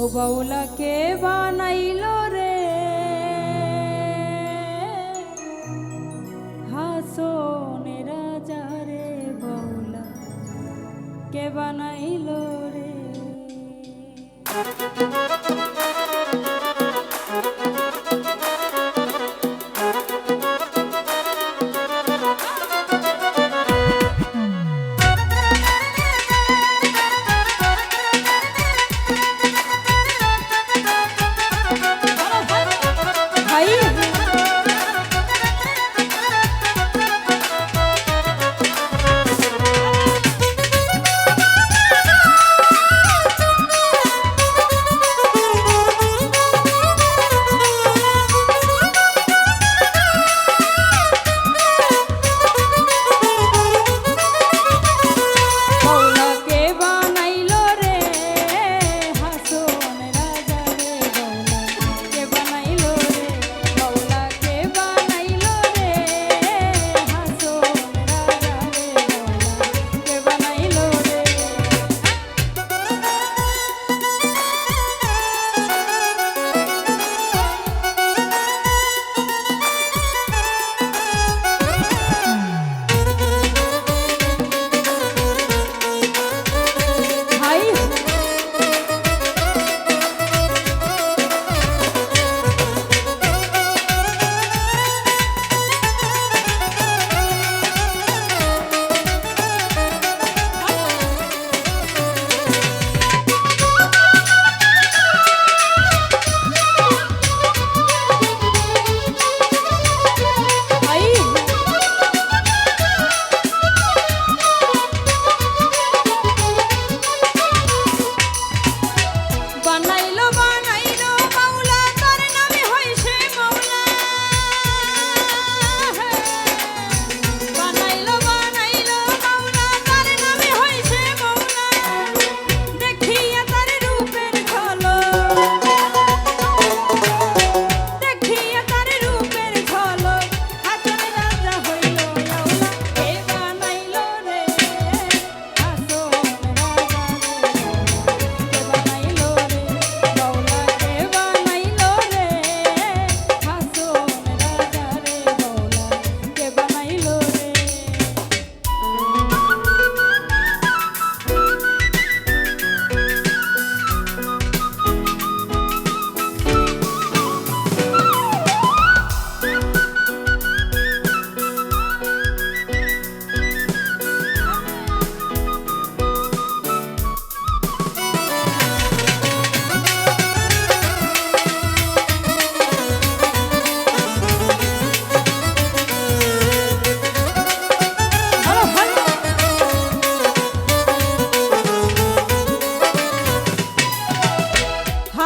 ও বাউলা কে বানাইল রে। হাসো রাজা রে বাউলা কে বানাইল রে।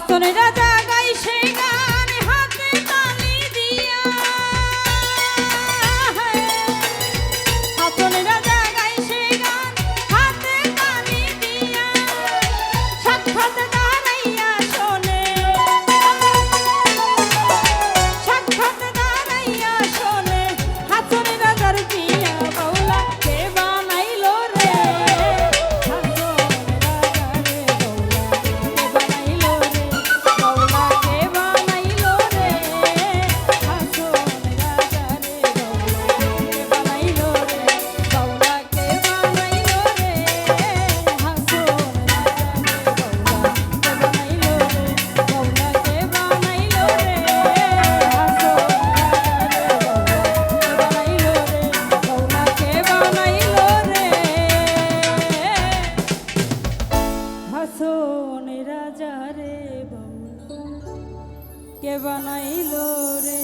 আসন রাজা হাসন বানাইলো রে বাউলা কে বানাইলো রে?